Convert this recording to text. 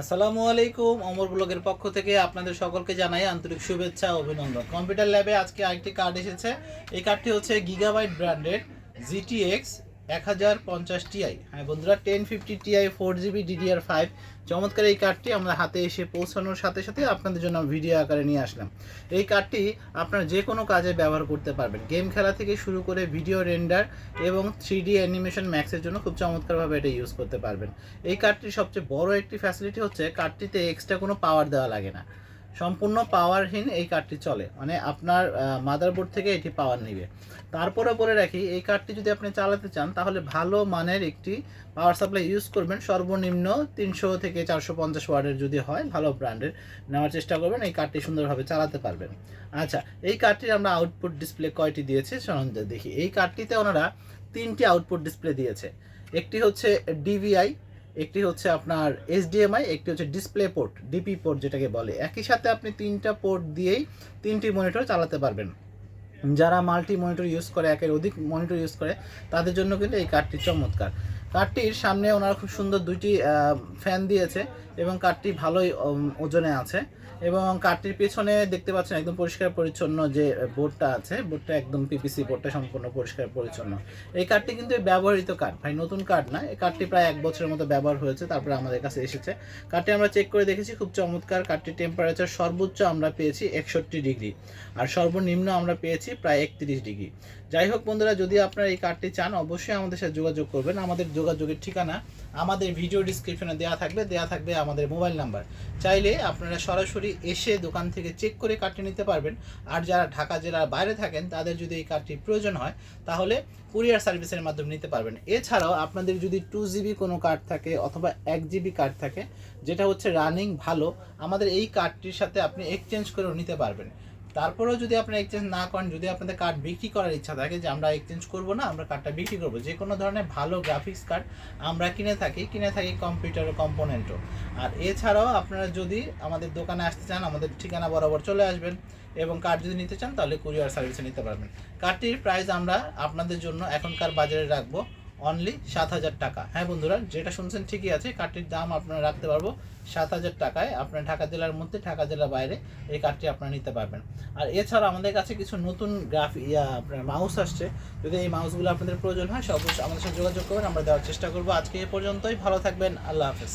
আসসালামু আলাইকুম, অমর ব্লগের পক্ষ থেকে আপনাদের সকলকে জানাই আন্তরিক শুভেচ্ছা অভিনন্দন। কম্পিউটার ল্যাবে আজকে আরেকটি কার্ড এসেছে। এই কার্ডটি হচ্ছে গিগাবাইট ব্র্যান্ডের জিটিএক্স এক হাজার পঞ্চাশ টিআই হ্যাঁ বন্ধুরা ten fifty Ti four GB DDR five চমৎকার এই কার্ডটি আমরা হাতে এসে পৌঁছানোর সাথে সাথে আপনাদের জন্য ভিডিও আকারে নিয়ে আসলাম। এই কার্ডটি আপনার যে কোনো কাজে ব্যবহার করতে পারবেন। গেম খেলা থেকে শুরু করে ভিডিও রেন্ডার এবং থ্রি ডি অ্যানিমেশন ম্যাক্সের জন্য খুব চমৎকারভাবে এটা ইউজ করতে পারবেন। এই কার্ডটির সবচেয়ে বড় একটি ফ্যাসিলিটি হচ্ছে কার্ডটিতে এক্সট্রা কোনো পাওয়ার দেওয়া লাগে না। সম্পূর্ণ পাওয়ারহীন এই কার্ডটি চলে। মানে আপনার মাদারবোর্ড থেকে এটি পাওয়ার নেবে। তারপরে বলে রাখি, এই কার্ডটি যদি আপনি চালাতে চান, তাহলে ভালো মানের একটি পাওয়ার সাপ্লাই ইউজ করবেন। সর্বনিম্ন তিনশো থেকে চারশো পঞ্চাশ ওয়ার্ডের যদি হয়, ভালো ব্র্যান্ডের নেওয়ার চেষ্টা করবেন। এই কার্ডটি সুন্দরভাবে চালাতে পারবেন। আচ্ছা এই কার্ডটির আমরা আউটপুট ডিসপ্লে কয়টি দিয়েছে দেখি। এই কার্ডটিতে ওনারা তিনটি আউটপুট ডিসপ্লে দিয়েছে। একটি হচ্ছে ডিভিআই একটি হচ্ছে আপনার এসডিএমআই একটি হচ্ছে ডিসপ্লে পোর্ট ডিপি পোর্ট যেটাকে বলে। একই সাথে আপনি তিনটা পোর্ট দিয়েই তিনটি মনিটর চালাতে পারবেন। যারা মাল্টি মনিটর ইউজ করে, একের অধিক মনিটর ইউজ করে, তাদের জন্য কিন্তু এই কার্ডটি চমৎকার। কার্ডটির সামনে ওনারা খুব সুন্দর দুইটি ফ্যান দিয়েছে। এবং কার্ডটি ভালোই ওজনে আছে। এবং কার্ডটির পেছনে দেখতে পাচ্ছেন একদম পরিষ্কার পরিচ্ছন্ন যে বোর্ডটা আছে, বোর্ডটা একদম পিপিসি বোর্ডটা সম্পূর্ণ পরিষ্কার পরিচ্ছন্ন। এই কার্ডটি কিন্তু ব্যবহৃত কার্ড ভাই, নতুন কার্ড না। এই কার্ডটি প্রায় এক বছরের মতো ব্যবহার হয়েছে, তারপরে আমাদের কাছে এসেছে। কার্ডটি আমরা চেক করে দেখেছি, খুব চমৎকার। কার্ডটির টেম্পারেচার সর্বোচ্চ আমরা পেয়েছি একষট্টি ডিগ্রি। আর সর্বনিম্ন আমরা পেয়েছি প্রায় একত্রিশ ডিগ্রি। যাই হোক বন্ধুরা, যদি আপনারা এই কার্ডটি চান, অবশ্যই আমাদের সাথে যোগাযোগ করবেন। আমাদের যোগাযোগের ঠিকানা আমাদের ভিডিও ডিসক্রিপশনে দেওয়া থাকবে। দেওয়া থাকবে আমাদের মোবাইল নাম্বার। চাইলে আপনারা সরাসরি এসে দোকান থেকে চেক করে কার্ডটি নিতে পারবেন। আর যারা ঢাকা জেলার বাইরে থাকেন, তাদের যদি এই কার্ডটির প্রয়োজন হয়, তাহলে কুরিয়ার সার্ভিসের মাধ্যমে নিতে পারবেন। এছাড়াও আপনাদের যদি টু জিবি কোনো কার্ড থাকে অথবা এক জিবি কার্ড থাকে, যেটা হচ্ছে রানিং ভালো, আমাদের এই কার্ডটির সাথে আপনি এক্সচেঞ্জ করেও নিতে পারবেন। তারপরেও যদি আপনি এক্সচেঞ্জ না করেন, যদি আপনাদের কার্ড বিক্রি করার ইচ্ছা থাকে যে আমরা এক্সচেঞ্জ করব না, আমরা কার্ডটা বিক্রি করব, যে কোনো ধরনের ভালো গ্রাফিক্স কার্ড আমরা কিনে থাকি কিনে থাকি কম্পিউটার কম্পোনেন্টও আর এছাড়াও আপনারা যদি আমাদের দোকানে আসতে চান, আমাদের ঠিকানা বরাবর চলে আসবেন এবং কার্ড যদি নিতে চান, তাহলে কুরিয়ার সার্ভিসে নিতে পারবেন। কার্ডটির প্রাইস আমরা আপনাদের জন্য এখনকার বাজারে রাখব। অনলি সাত হাজার টাকা। হ্যাঁ বন্ধুরা, যেটা শুনছেন ঠিকই আছে কার্ডটির দাম আপনারা রাখতে পারব সাত হাজার টাকায়। আপনার ঢাকা জেলার মধ্যে, ঢাকা জেলার বাইরে এই কার্ডটি আপনারা নিতে পারবেন। আর এছাড়া আমাদের কাছে কিছু নতুন গ্রাফ ইয়া, আপনার মাউস আসছে। যদি এই মাউসগুলো আপনাদের প্রয়োজন হয় সব আমাদের সাথে যোগাযোগ করবেন, আমরা দেওয়ার চেষ্টা করব। আজকে এ পর্যন্তই, ভালো থাকবেন, আল্লাহ হাফেজ।